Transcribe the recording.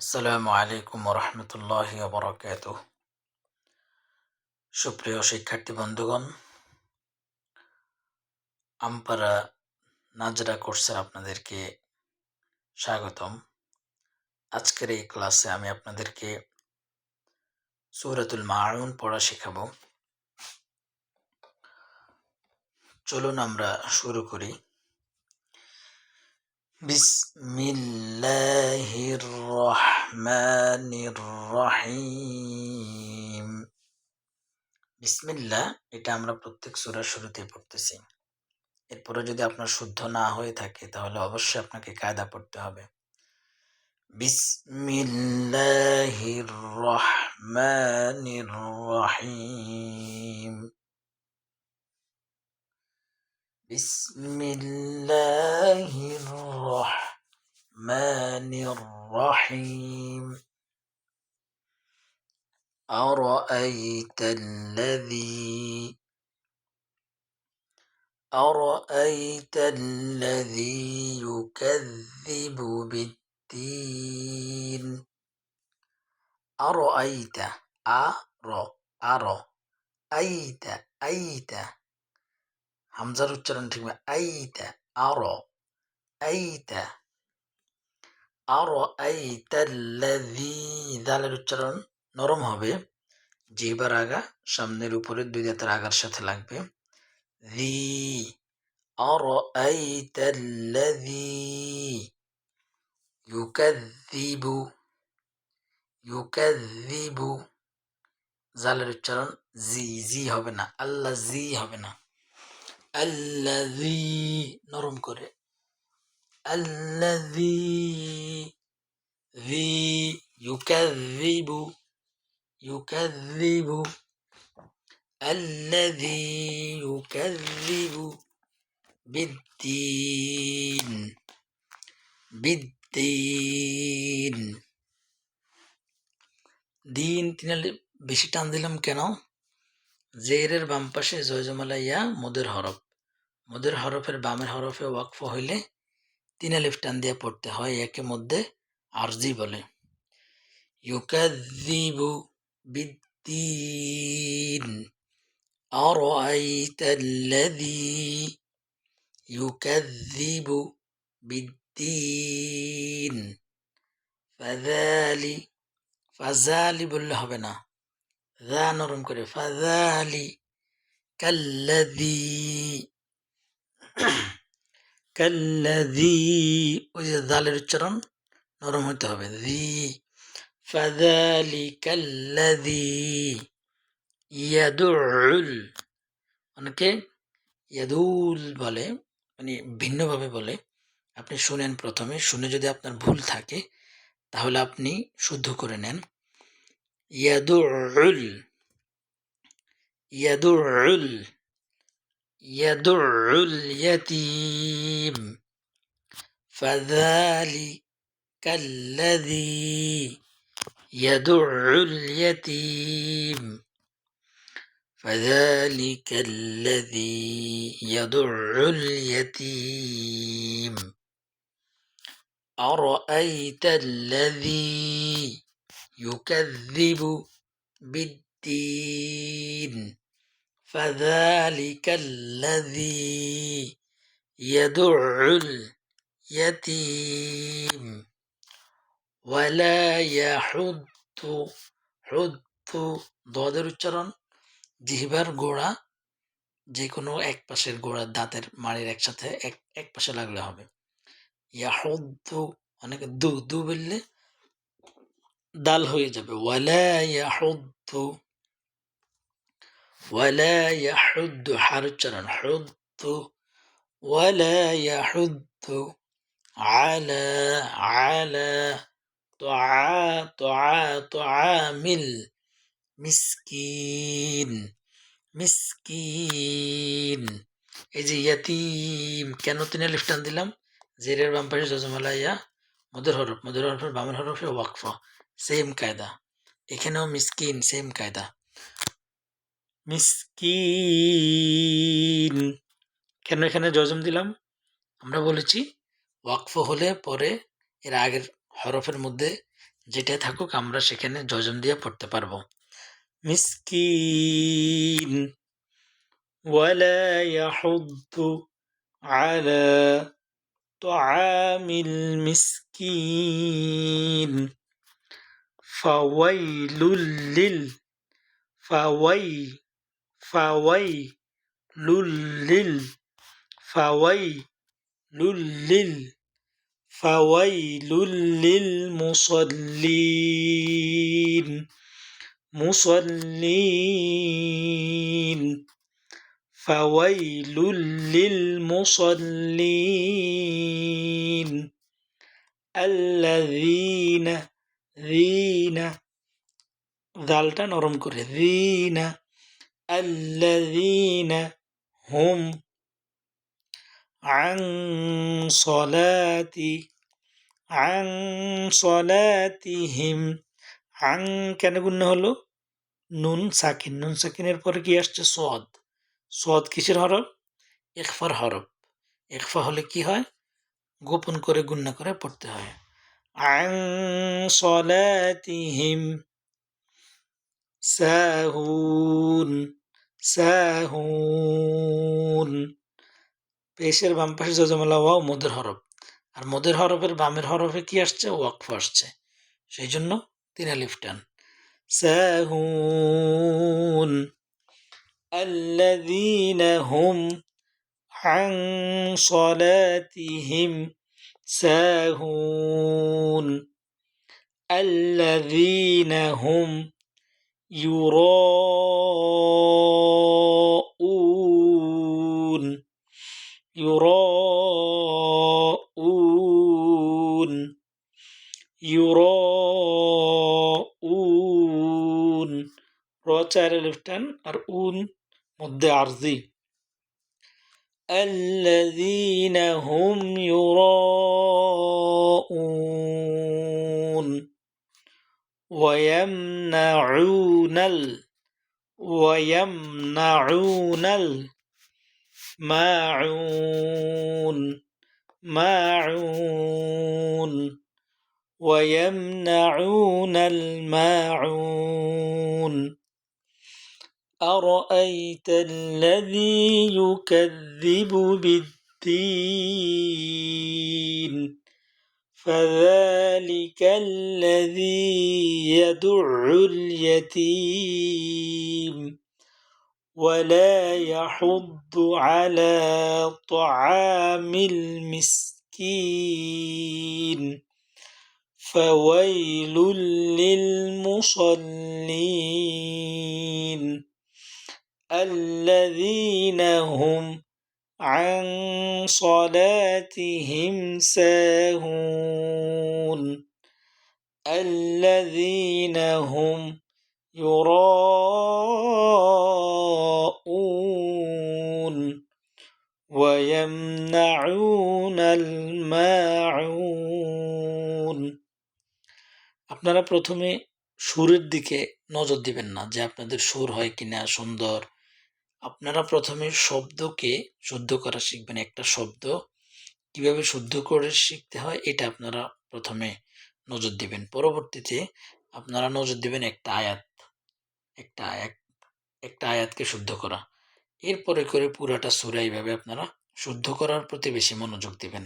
আসসালামু আলাইকুম রহমতুল্লাহ বরকাত সুপ্রিয় শিক্ষার্থী বন্ধুগণ আমপারা নাজরা কোর্সে আপনাদেরকে স্বাগতম। আজকের এই ক্লাসে আমি আপনাদেরকে সুরাতুল মাউন পড়া শেখাবো। চলুন আমরা শুরু করি। বিসমিল্লাহির রহমানির রহিম বিসমিল্লাহ এটা আমরা প্রত্যেক সূরার শুরুতে পড়তেছি। এরপরে যদি আপনার শুদ্ধ না হয়ে থাকে, তাহলে অবশ্যই আপনাকে কায়দা পড়তে হবে। বিসমিল্লাহির রহমানির রহিম بسم الله الرحمن الرحيم. أرأيت الذي أرأيت الذي يكذب بالدين؟ أرأيت أرى أرى أيت أيت. হামজার উচ্চারণ ঠিক আইতা আর আইতা আর আইতাল্লাযী দালের উচ্চারণ নরম হবে জিহবার আগা সামনের উপরে দুই দাঁতের আগার সাথে লাগবে জি আর আইতাল্লাযী ইউকাযযিবু ইউকাযযিবু জালের উচ্চারণ জি জি হবে না আল্লাহ জি হবে না আল্লাযী নরম করে আল্লাযী ذي يكذب يكذب الذي يكذب بالدين بالدين দিন তিনে বেশি টান দিলাম কেন জেরের বাম পাশে জয়জমালা ইয়া মদের হরফ মদের হরফের বামের হরফে ওয়াকফ হইলে তিন আলিফ টান দিয়ে পড়তে হয় একে মধ্যে আরজি বলে ইউকাযযিবু বিদ্দীন أرأيت الذي يكذب بالدين فذلك ফাজালি বললে হবে না দা নরম করে ফাজালি কাল্লাদি কাল্লাদি ওই যে দালের উচ্চারণ, নরম হতে হবে। দি ফাজালি কাল্লাদি ইয়াদুল, অনেকে ইয়াদুল বলে মানে ভিন্নভাবে বলে। আপনি শুনেন প্রথমে, শুনে যদি আপনার ভুল থাকে, তাহলে আপনি শুদ্ধ করে নেন। ইয়াদুল ইয়াদুল يدع اليتيم فذلك الذي يدع اليتيم فذلك الذي يدع اليتيم. أرأيت الذي يكذب بالدين؟ فذلك الذي يدع اليتيم ولا يحض حض ضادر উচ্চারণ জিহবার গোড়া যে কোনো এক পাশের গোড়া দাঁতের মাড়ির একসাথে এক এক পাশে লাগলে হবে ইয়াহুদ্দু অনেকে দু দু বললে দাল হয়ে যাবে ওয়ালা ইয়াহুদ্দু ওয়ালা ইয়াহুদ্দু হার উচ্চারণ হুদ্দু ওয়ালা ইয়াহুদ্দু আলা আলা তোয়া তোয়া তোয়ামিল মিসকিন মিসকিন এই যে ইয়াতিম, কেন তিনি লিফটান দিলাম? জেরের বাম পাশে জজমালা ইয়া মধুর হরফ, মধুর হরফের বামের হরফে ওয়াকফ, সেম কায়দা। এখানেও মিসকিন, সেম কায়দা। মিসকিন কেন এখানে জজম দিলাম আমরা বলেছি ওয়াকফ হলে পরে এর আগের হরফের মধ্যে যেটা থাকুক আমরা সেখানে জজম দিয়ে পড়তে পারবো মিসকিন ولا يحض على طعام المسكين فويل لل فوي فويل لل فويل لل فويل للمصلين مصلين. فويل للمصلين. الذين ذين. ذالتا نورم করে ذين. الذين هم عن صلاتي عن صلاتهم عن কেন গুণ হলো নুন সাকিন নুন সাকিনের পরে কি আসছে সদ সদ কিসের হরফ ইকফার হরফ ইকফা হলে কি হয় গোপন করে গুন্না করে পড়তে হয় আং সলাতিহিম সাহুন সাহুন পেশের বাম পাশে যজমালা ওয়াও মদের হরফ আর মদের হরফের বামের হরফে কি আসছে ওয়াকফ আসছে সেই জন্য তিন আলিফ টান সাহুন الذين هم عن صلاتهم ساهون الذين هم يراءون يراءون يراءون রচার লিফটান আর উন মধ্যে আরজি الذين هم يراءون ويمنعون ال ويمنعون الماعون ماعون ويمنعون الماعون. أرأيت الذي يكذب بالدين؟ فذلك الذي يدع اليتيم ولا يحض على طعام المسكين فويل للمصلين الذين هم عن صلاتهم ساهون الذين هم يراءون ويمنعون الماعون আপনারা প্রথমে সুরের দিকে নজর দিবেন না যে আপনাদের সুর হয় কিনা সুন্দর আপনারা প্রথমে শব্দকে শুদ্ধ করা শিখবেন, একটা শব্দ। কীভাবে শুদ্ধ করে শিখতে হয়, এটা আপনারা প্রথমে নজর দিবেন। পরবর্তীতে আপনারা নজর দিবেন একটা আয়াত একটা আয়াত, একটা আয়াতকে শুদ্ধ করা। এরপরে করে পুরাটা সুরা এইভাবে আপনারা শুদ্ধ করার প্রতি বেশি মনোযোগ দিবেন।